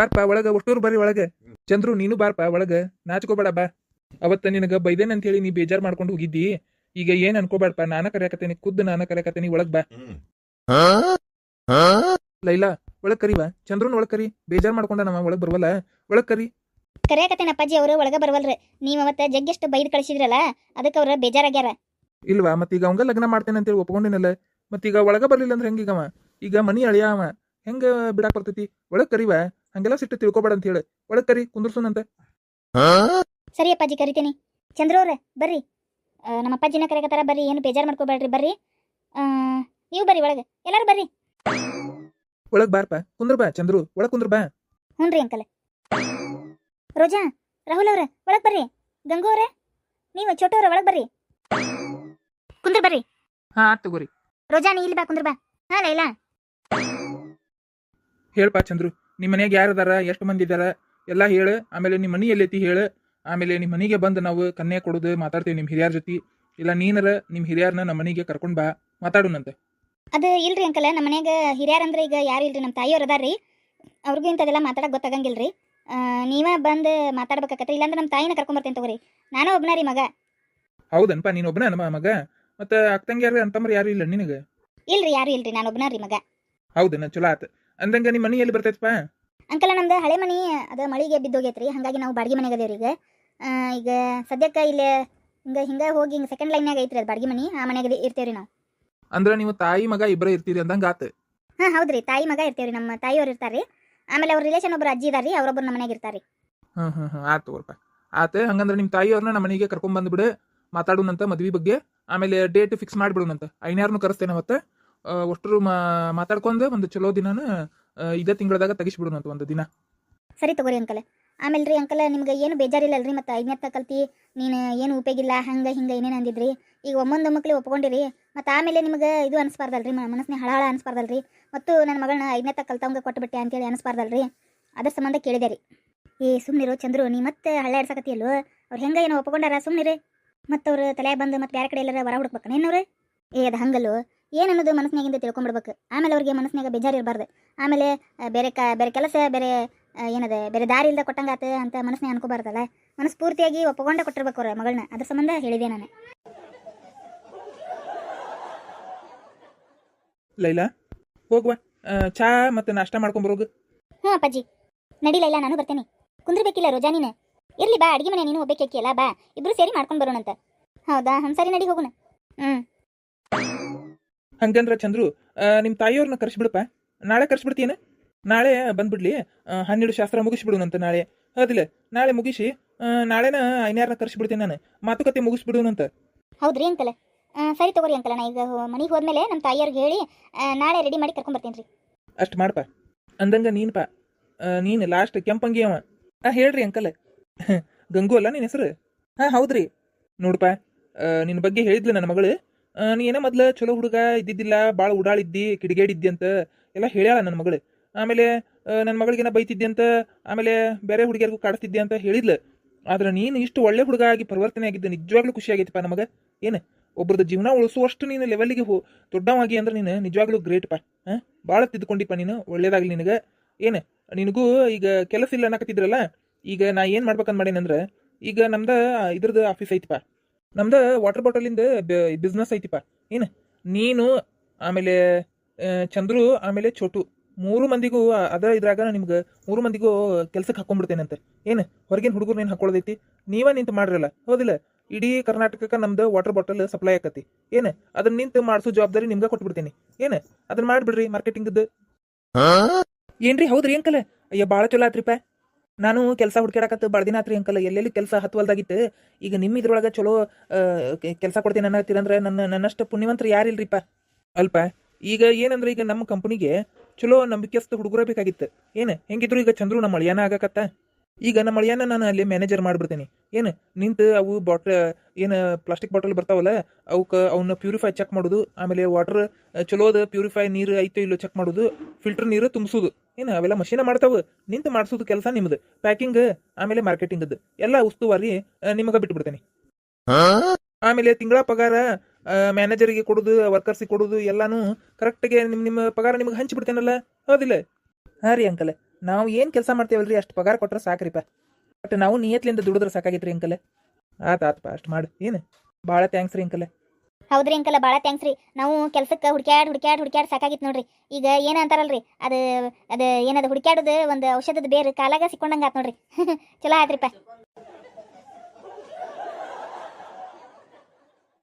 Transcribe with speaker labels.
Speaker 1: ಬಾರ್ಪ ಒಳಗ ಒಟ್ಟೂರು ಬರ್ರಿ ಒಳಗ. ಚಂದ್ರು ನೀನು ಬಾರ್ಪ ಒಳಗ. ನಾಚ್ಕೋಬೇಡ ಬಾ. ಅವತ್ತ ನಿನಗ ಬೈದೇನ್ ಅಂತ ಹೇಳಿ ನೀ ಬೇಜಾರ್ ಮಾಡ್ಕೊಂಡು ಹೋಗಿದ್ದಿ. ಈಗ ಏನ್ ಅನ್ಕೋಬೇಡಪ್ಪ ನಾನ ಕರೆಯಕತ್ತೇನಿ ಖುದ್ದು ನಾನ ಕರೆಯಕತ್ತೇನಿ ಒಳಗ್ ಬಾ. ಲೈಲಾ ಒಳಗ್ ಕರಿವಾ ಚಂದ್ರನ್ ಒಳಗ್ ಕರಿ. ಬೇಜಾರ್ ಮಾಡ್ಕೊಂಡ ನಮ್ಮ ಒಳಗ್ ಬರ್ವಲ್ಲ. ಒಳಗ್ ಕರಿ.
Speaker 2: ಕರೆಯಕತ್ತೇನ ಅಪ್ಪಾಜಿ ಅವರು ಒಳಗ ಬರ್ವಲ್ರಿ. ನೀವ್ ಅವತ್ತ ಜಗ್ಗೆಷ್ಟು ಬೈದ್ ಕಳಿಸಿದ್ರಲ್ಲ ಅದಕ್ಕೆ ಅವ್ರ ಬೇಜಾರಾಗ್ಯಾರ
Speaker 1: ಇಲ್ವಾ? ಮತ್ತೀಗ ಅವಂಗ ಲಗ್ನ ಮಾಡ್ತೇನೆ ಅಂತೇಳಿ ಒಪ್ಕೊಂಡಿನಲ್ಲ. ಮತ್ತೀಗ ಒಳಗ ಬರ್ಲಿಲ್ಲ ಅಂದ್ರೆ ಹೆಂಗೀಗವ ಈಗ ಮನಿ ಅಳಿಯ ಅವ. ಹೆಂಗ ಬಿಡಾಕ್ ಬರ್ತೈತಿ? ಒಳಗ್ ಕರಿವಾ ಹಂಗೆಲ್ಲ ಸಿಟ್ಟು ತಿಳ್ಕೊಬೇಡ ಅಂತ ಹೇಳಿ. ಒಳಗ್ ಕರಿ ಕುಂದ್ರಸುನಂತೆ.
Speaker 2: ಸರಿ ಅಪ್ಪಾಜಿ ಕರಿತೀನಿ. ಚಂದ್ರವ್ರೆ ಬರ್ರಿ. ಆ, ನಮ್ಮ ಅಪ್ಪಾಜಿನ ಕರೆಯಕತ್ತಾರ ಬರ್ರಿ. ಏನು ಬೇಜಾರ್ ಮಾಡ್ಕೋಬೇಡ್ರಿ ಬರ್ರಿ. ಆ, ನೀವು ಬರ್ರಿ ಒಳಗೆ. ಎಲ್ಲರೂ ಬರ್ರಿ.
Speaker 1: ಒಳಗ್ ಬಾರ್ಪ. ಕುಂದ್ರ ಬಾ ಚಂದ್ರು. ಒಳಗ್ ಕುಂದ್ರ ಬಾ.
Speaker 2: ಹ್ಞೂನ್ರಿ ಅಂಕಲ್. ರೋಜಾ ರಾಹುಲ್ ಅವ್ರ ಒಳಗ್ ಬರ್ರಿ. ಗಂಗು ಅವ್ರೆ ನೀವು ಚೋಟು ಅವ್ರ ಒಳಗ್ ಬರ್ರಿ. ಕುಂದ್ರ ಬರ್ರಿ.
Speaker 1: ಹಾ ಆತ್ ತಗೋರಿ.
Speaker 2: ರೋಜಾ ನೀ ಇಲ್ಲಿ ಬಾ ಕುಂದ್ರ ಬಾ. ಹಾ ಲೈಲಾ.
Speaker 1: ಹೇಳ್ಪಾ ಚಂದ್ರು. ನಿಮ್ಮ ಮನೆಯಾಗ ಯಾರು ಇದಾರೆ ಎಷ್ಟು ಮಂದಿ ಇದಾರ? ಎಲ್ಲ ಹೇಳು. ಆಮೇಲೆ ನಿಮ್ಮ ಮನೆ ಎಲ್ಲೈತಿ ಹೇಳು. ಆಮೇಲೆ ನಿಮ್ಮ ಮನೆಗೆ ಬಂದು ನಾವು ಕನ್ಯೆ ಕೊಡೋದು ಮಾತಾಡ್ತೀವಿ ನಿಮ್ಮ ಹಿರಿಯರ ಜೊತೆ. ಇಲ್ಲ ನೀನರ ನಿಮ್ಮ ಹಿರಿಯರ್ನ ನಮ್ಮ ಮನಿಗೆ ಕರ್ಕೊಂಡು ಬಾ. ಮಾತಾಡೋಣಂತ
Speaker 2: ಅದು ಇಲ್ರಿ ಅಂಕಲ್. ನಮ್ಮ ಮನೆಯಾಗ ಹಿರಿಯರ್ ಅಂದ್ರೆ ಈಗ ಯಾರು ಇಲ್ರಿ? ನಮ್ಮ ತಾಯಿಯವ್ರು ಅದಾರ್ರಿ. ಅವ್ರಿಗೂ ಇಂಥದೆಲ್ಲ ಮಾತಾಡಕ್ಕೆ ಗೊತ್ತಾಗಂಗಿಲ್ರಿ. ರೀ ನೀವ ಬಂದು ಮಾತಾಡ್ಬೇಕಾಗತ್ತೆ ಇಲ್ಲಾಂದ್ರೆ ನಮ್ಮ ತಾಯಿನ ಕರ್ಕೊಂಬರ್ತೇನೆ ತಗೋರಿ. ನಾನು ಒಬ್ಬನ ರೀ ಮಗ.
Speaker 1: ಹೌದನ್ಪ ನೀನು ಒಬ್ಬನ ನಮ್ಮ ಮಗ. ಮತ್ತೆ ಅಕ್ಕಂಗ್ಯಾರ ಅಂತಂದ್ರೆ ಯಾರು ಇಲ್ಲ ನಿನಗೆ?
Speaker 2: ಇಲ್ರಿ ಯಾರು ಇಲ್ರಿ. ನಾನು ಒಬ್ಬನ ರೀ ಮಗ.
Speaker 1: ಹೌದನ? ಚಲೋ ಆತ. ಅಂದಂಗ ನಿಮ್ಮ ಮನಿ ಎಲ್ಲಿ ಬರ್ತೈತಪ್ಪ?
Speaker 2: ಅಂಕಲ್ ನಮ್ದು ಹಳೆ ಮನಿ ಅದ ಮಳಿಗೆ ಬಿದ್ದೋಗೈತ್ರಿ. ಹಾಗಾಗಿ ನಾವು ಬಾಡಿಗೆ ಮನೆಗೆ ಅದೇವ್ರಿ ಈಗ. ಆ, ಈಗ ಸದ್ಯಕ್ಕೆ ಇಲ್ಲಿ ಹಿಂಗ ಹಿಂಗ ಹೋಗಿ ಹಿಂಗ ಸೆಕೆಂಡ್ ಲೈನ್ಯಾಗ ಐತ್ರಿ ಅದು ಬಾಡಿಗೆ ಮನಿ. ಆ ಮನೆಗೆ ಇರ್ತೇವ್ರಿ ನಾವು.
Speaker 1: ಅಂದ್ರ ನೀವು ತಾಯಿ ಮಗ ಇಬ್ಬರೇ ಇರ್ತೀರಿ ಅಂದಂಗ ಆತ.
Speaker 2: ಹಾ ಹೌದ್ರಿ. ತಾಯಿ ಮಗ ಇರ್ತೇವ್ರಿ. ನಮ್ಮ ತಾಯಿಯವ್ರು ಇರ್ತಾರ್ರಿ. ಆಮೇಲೆ ಅವ್ರ ರಿಲೇಷನ್ ಒಬ್ರು ಅಜ್ಜಿ ಇದಾರ್ರಿ. ಅವರೊಬ್ರು ನಮ್ಮ ಮನೆಗೆ ಇರ್ತಾರೆ
Speaker 1: ಹ್ಮ್ ಹ್ಮ್ ಹ್ಮ್. ಆತ್ ತಗೋರ್ಪ ಆತ. ಹಂಗಂದ್ರ ನಿಮ್ಮ ತಾಯಿಯವ್ರನ್ನ ನಮ್ಮ ಮನೆಗೆ ಕರ್ಕೊಂಡ್ ಬಂದ್ಬಿಡು ಮಾತಾಡೋಣಂತ ಮದ್ವಿ ಬಗ್ಗೆ. ಆಮೇಲೆ ಡೇಟ್ ಫಿಕ್ಸ್ ಮಾಡ್ಬಿಡೋಣಂತ. ಐನ್ಯಾರನ್ನು ಕರೆಸ್ತೇನೆ ಆ, ಅಷ್ಟ್ರು ಮಾತಾಡ್ಕೊಂಡು ಒಂದು ಚಲೋ ದಿನ ಆ, ಇದೇ ತಿಂಗಳದಾಗ ತೆಗಿಸ್ಬಿಡೋಣಂತ ಒಂದು ದಿನ.
Speaker 2: ಸರಿ ತಗೋರಿ ಅಂಕಲ್. ಆಮೇಲೆ ರೀ ಅಂಕಲ್ ನಿಮ್ಗೆ ಏನು ಬೇಜಾರಿಲ್ಲಲ್ರಿ ಮತ್ತು ಐದನೇ ಕಲ್ತಿ ನೀನು ಏನು ಉಪಯೋಗಿಲ್ಲ ಹಂಗೆ ಹಿಂಗೆ ಏನೇನು ಅಂದಿದ್ರಿ ಈಗ ಒಮ್ಮೊಂದು ಮಕ್ಳು ಒಪ್ಕೊಂಡಿರಿ ಮತ್ತು ಆಮೇಲೆ ನಿಮ್ಗೆ ಇದು ಅನಿಸ್ಬಾರ್ದಲ್ರಿ ಮನಸ್ಸಿನ ಹಳಹಳ ಅನಿಸ್ಬಾರ್ದಲ್ರಿ ಮತ್ತು ನನ್ನ ಮಗಳನ್ನ ಐದನೇ ಕಲ್ತವಂಗೆ ಕೊಟ್ಟುಬಿಟ್ಟೆ ಅಂತೇಳಿ ಅನಿಸ್ಬಾರ್ದಲ್ರಿ ಅದ್ರ ಸಂಬಂಧ ಕೇಳಿದೆ ರೀ. ಏ ಸುಮ್ಮನಿರು ಚಂದ್ರು ನೀ ಮತ್ತೆ ಹಳ್ಳ ಆಡ್ಸಕತ್ತಿಯಲ್ಲೋ ಅವ್ರು ಹೆಂಗೆ ಏನೋ ಒಪ್ಕೊಂಡಾರ ಸುಮ್ಮನಿರಿ ಮತ್ತು ಅವ್ರು ತಲೆ ಬಂದು ಮತ್ತೆ ಬೇರೆ ಕಡೆ ಎಲ್ಲರ ಹೊರ ಹುಡುಕ್ಬೇಕು ಏನವ್ರೆ ಏ ಅದು ಹಂಗಲ್ಲು ಏನು ಅನ್ನೋದು ಮನಸ್ಸಿನಾಗಿಂದ ತಿಳ್ಕೊಂಬಿಡ್ಬೇಕು. ಆಮೇಲೆ ಅವ್ರಿಗೆ ಮನಸ್ಸಿನಾಗ ಬೇಜಾರು ಇರಬಾರ್ದು. ಆಮೇಲೆ ಬೇರೆ ಕ ಬೇರೆ ಕೆಲಸ ಬೇರೆ ಏನದ ಬೇರೆ ದಾರಿ ಕೊಟ್ಟಂಗೆ ಕೊಟ್ಟಂಗಾತ ಅಂತ ಮನಸ್ಸಿನ ಅನ್ಕೋಬಾರ್ದಲ್ಲ? ಮನಸ್ಫೂರ್ತಿಯಾಗಿ ಒಪ್ಪಗೊಂಡ ಕೊಟ್ಟಿರ್ಬೇಕು ಅವ್ರ ಮಗಳನ್ನ. ಅದ್ರ ಸಂಬಂಧ ಹೇಳಿದೆ ನಾನು.
Speaker 1: ಲೈಲಾ ಹೋಗುವ ಚಾ ಮತ್ತೆ ನಾಷ್ಟ ಮಾಡ್ಕೊಂಬರೋಗು.
Speaker 2: ಹ್ಞೂ ಅಪ್ಪಾಜಿ. ನಡಿ ಲೈಲಾ ನಾನು ಬರ್ತೇನೆ. ಕುಂದ್ರಬೇಕಿಲ್ಲ ರೋಜಾ ನೀನು? ಇರ್ಲಿ ಬಾ ಅಡಿಗೆ ಮನೆ ನೀನು ಹೋಗ್ಬೇಕಲ್ಲ ಬಾ. ಇಬ್ರು ಸೇರಿ ಮಾಡ್ಕೊಂಡು ಬರೋಣಂತ. ಹೌದಾ? ಹಂಸಾರಿ ಸರಿ ನಡಿ ಹೋಗೋಣ. ಹ್ಞೂ
Speaker 1: ಹಂಗಂದ್ರ ಚಂದ್ರು ನಿಮ್ಮ ನಿಮ್ ತಾಯಿಯವ್ರನ್ನ ಕರ್ಸ್ಬಿಡಪ್ಪ. ನಾಳೆ ಕರ್ಸ್ಬಿಡ್ತೀನ. ನಾಳೆ ಬಂದ್ಬಿಡ್ಲಿ. ಹನ್ನೆರಡು ಶಾಸ್ತ್ರ ಮುಗಿಸ್ಬಿಡುನಂತ ನಾಳೆ. ಹೌದಿಲ್ಲ? ನಾಳೆ ಮುಗಿಸಿ ನಾಳೆನ ಐನ್ಯಾರನ್ನ ಕರ್ಸ್ಬಿಡ್ತೀನಿ ನಾನು. ಮಾತುಕತೆ ಮುಗಿಸ್ಬಿಡುನಂತ
Speaker 2: ಹೌದ್ರಿ ಅಂಕಲ್. ಸರಿ ತಗೋರಿ ಅಂಕಲ್ ನಾ ಈಗ ಮನೆಗೆ ಹೋದ್ಮೇಲೆ ನಮ್ಮ ತಾಯಿಯವ್ರಿಗೆ ಹೇಳಿ ನಾಳೆ ರೆಡಿ ಮಾಡಿ ಕರ್ಕೊಂಬರ್ತೀನಿ ರೀ.
Speaker 1: ಅಷ್ಟು ಮಾಡಪ್ಪ ಅಂದಂಗ ನೀನ್ಪ. ನೀನು ಲಾಸ್ಟ್ ಕೆಂಪಂಗಿ ಅವ. ಹಾಂ ಹೇಳ್ರಿ ಅಂಕಲ್. ಗಂಗು ಅಲ್ಲ ನಿನ್ನ ಹೆಸರು? ಹಾ ಹೌದ್ರಿ. ನೋಡಪ್ಪ ನಿನ್ನ ಬಗ್ಗೆ ಹೇಳಿದ್ಲು ನನ್ನ ಮಗಳು. ನೀ ಏನೋ ಮೊದ್ಲು ಚಲೋ ಹುಡುಗ ಇದ್ದಿದ್ದಿಲ್ಲ ಭಾಳ ಉಡಾಳಿದ್ದಿ, ಕಿಡಿಗೇಡಿದ್ದಿ ಅಂತ ಎಲ್ಲ ಹೇಳ್ಯಾಳ ನನ್ನ ಮಗಳು. ಆಮೇಲೆ ನನ್ನ ಮಗಳಿಗೇನ ಬೈತಿದ್ದೆ ಅಂತ, ಆಮೇಲೆ ಬೇರೆ ಹುಡುಗಿಯರಿಗೂ ಕಾಡಿಸ್ತಿದ್ದಿ ಅಂತ ಹೇಳಿದ್ಲು. ಆದ್ರೆ ನೀನು ಇಷ್ಟು ಒಳ್ಳೆ ಹುಡುಗ ಆಗಿ ಪರಿವರ್ತನೆ ಆಗಿದ್ದು, ನಿಜವಾಗ್ಲೂ ಖುಷಿ ಆಗೈತಪ್ಪ ನಮಗೆ. ಏನು ಒಬ್ರದ್ದು ಜೀವನ ಉಳಿಸುವಷ್ಟು ನೀನು ಲೆವೆಲ್ಲಿಗೆ ಹೋ, ದೊಡ್ಡವಾಗಿ ಅಂದ್ರೆ ನೀನು ನಿಜವಾಗ್ಲೂ ಗ್ರೇಟ್ಪ ಹಾಂ ಭಾಳ ತಿದ್ದುಕೊಂಡಿಪ್ಪ ನೀನು, ಒಳ್ಳೇದಾಗಲಿ ನಿನಗೆ. ಏನು, ನಿನಗೂ ಈಗ ಕೆಲಸ ಇಲ್ಲ ಅನ್ನಕತ್ತಿದ್ರಲ್ಲ, ಈಗ ನಾ ಏನು ಮಾಡ್ಬೇಕಂತ ಮಾಡೇನಂದ್ರೆ, ಈಗ ನಮ್ದು ಇದ್ರದ್ದು ಆಫೀಸ್ ಐತಿಪ್ಪ ನಮ್ದು ವಾಟರ್ ಬಾಟಲಿಂದ ಬಿಸ್ನೆಸ್ ಐತಿಪ್ಪ ಏನು? ನೀನು ಆಮೇಲೆ ಚಂದ್ರು ಆಮೇಲೆ ಚೋಟು. ಮೂರು ಮಂದಿಗೂ ಅದ ಇದ್ರಾಗ ನಿಮ್ಗೆ ಮೂರು ಮಂದಿಗೂ ಕೆಲ್ಸಕ್ಕೆ ಹಾಕೊಂಡ್ಬಿಡ್ತೇನಂತೆ ಏನು? ಹೊರಗಿನ ಹುಡುಗರು ಏನು ಹಾಕೊಳ್ಳೋದೈತಿ ನೀವೇ ನಿಂತು ಮಾಡ್ರಲ್ಲ. ಹೌದಿಲ್ಲ? ಇಡೀ ಕರ್ನಾಟಕಕ್ಕೆ ನಮ್ದು ವಾಟರ್ ಬಾಟಲ್ ಸಪ್ಲೈ ಆಕತಿ. ಏನು? ಅದನ್ನ ನಿಂತು ಮಾಡಿಸೋ ಜವಾಬ್ದಾರಿ ನಿಮ್ಗೆ ಕೊಟ್ಬಿಡ್ತೀನಿ. ಏನು? ಅದನ್ನ ಮಾಡ್ಬಿಡ್ರಿ ಮಾರ್ಕೆಟಿಂಗ್ದು ಏನ್ರಿ ಹೌದ್ರಿ ಅಂಕಲ್? ಅಯ್ಯ ಭಾಳ ಚಲೋ ಆತ್ರಿಪ್ಪ ನಾನು ಕೆಲಸ ಹುಡ್ಕಾಡಕತ್ತ ದಿನ ಆತ್ರಿ ಅಂಕಲ್ ಎಲ್ಲೆಲ್ಲಿ ಕೆಲಸ ಹತ್ತುವಲ್ದಾಗಿತ್ತು ಈಗ ನಿಮ್ಮ ಇದ್ರೊಳಗೆ ಚಲೋ ಕೆಲಸ ಕೊಡ್ತೀನಿ ಅನ್ನತ್ತೀರಂದ್ರೆ ನನ್ನ ನನ್ನಷ್ಟು ಪುಣ್ಯವಂತರು ಯಾರಿಲ್ರಿಪ್ಪ ಅಲ್ಪ. ಈಗ ಏನಂದ್ರೆ ಈಗ ನಮ್ಮ ಕಂಪನಿಗೆ ಚಲೋ ನಂಬಿಕೆಸ್ತ ಹುಡುಗರ ಬೇಕಾಗಿತ್ತು. ಏನು ಹೆಂಗಿದ್ರು ಈಗ ಚಂದ್ರು ನಮ್ಮ ಅಳಿಯಾನ ಆಗಕತ್ತ? ಈಗ ನಮ್ಮ ಅಳಿಯಾನ ನಾನು ಅಲ್ಲಿ ಮ್ಯಾನೇಜರ್ ಮಾಡಿಬಿಡ್ತೀನಿ. ಏನು ನಿಂತು ಅವು ಬಾಟ್ಲ್ ಏನು ಪ್ಲಾಸ್ಟಿಕ್ ಬಾಟಲ್ ಬರ್ತಾವಲ್ಲ ಅವಕ್ಕೆ ಅವನ್ನ ಪ್ಯೂರಿಫೈ ಚೆಕ್ ಮಾಡೋದು ಆಮೇಲೆ ವಾಟರ್ ಚಲೋದ ಪ್ಯೂರಿಫೈ ನೀರು ಐತೋ ಇಲ್ಲೋ ಚೆಕ್ ಮಾಡೋದು ಫಿಲ್ಟರ್ ನೀರು ತುಂಬಿಸೋದು. ಏನು ಅವೆಲ್ಲ ಮಷೀನ ಮಾಡ್ತಾವ. ನಿಂತು ಮಾಡಿಸೋದು ಕೆಲಸ ನಿಮ್ದು. ಪ್ಯಾಕಿಂಗ್ ಆಮೇಲೆ ಮಾರ್ಕೆಟಿಂಗದ್ದು ಎಲ್ಲ ಉಸ್ತುವಾರಿ ನಿಮಗೆ ಬಿಟ್ಬಿಡ್ತೇನೆ. ಆಮೇಲೆ ತಿಂಗಳ ಪಗಾರ ಮ್ಯಾನೇಜರಿಗೆ ಕೊಡುದು ವರ್ಕರ್ಸಿಗೆ ಕೊಡುದು ಎಲ್ಲಾನು ಕರೆಕ್ಟ್ಗೆ ನಿಮ್ ನಿಮ್ಮ ಪಗಾರ ನಿಮಗೆ ಹಂಚಿಬಿಡ್ತೇನಲ್ಲ ಹೌದಿಲ್ಲ? ಹಾ ರೀ ಅಂಕಲ್. ನಾವು ಏನು ಕೆಲಸ ಮಾಡ್ತೇವಲ್ರಿ ಅಷ್ಟು ಪಗಾರ ಕೊಟ್ರೆ ಸಾಕ್ರಿಪ್ಪ. ಬಟ್ ನಾವು ನಿಯತ್ಲಿಂದ ದುಡಿದ್ರೆ ಸಾಕಾಗಿತ್ರಿ ಅಂಕಲ್. ಆತ ಆತಪ್ಪ ಅಷ್ಟು ಮಾಡು. ಏನು? ಭಾಳ ಥ್ಯಾಂಕ್ಸ್ ರೀ ಅಂಕಲ್.
Speaker 2: ಹೌದ್ರಿ ಅಂಕಲ್ ಭಾಳ ಥ್ಯಾಂಕ್ಸ್ ರೀ. ನಾವು ಕೆಲಸಕ್ಕೆ ಹುಡ್ಕ್ಯಾಡ್ ಹುಡ್ಕ್ಯಾಡ್ ಹುಡ್ಕ್ಯಾಡ್ ಸಾಕಾಗಿತ್ತು ನೋಡ್ರಿ. ಈಗ ಏನ ಅಂತಾರಲ್ರಿ, ಅದು ಅದು ಏನದು ಹುಡ್ಕ್ಯಾಡೋದು ಒಂದು ಔಷಧದ ಬೇರು ಕಾಲಾಗ ಸಿಕ್ಕೊಂಡಂಗೆ ಆತ್ ನೋಡ್ರಿ. ಚಲೋ ಆತ್ರಿಪ್ಪ.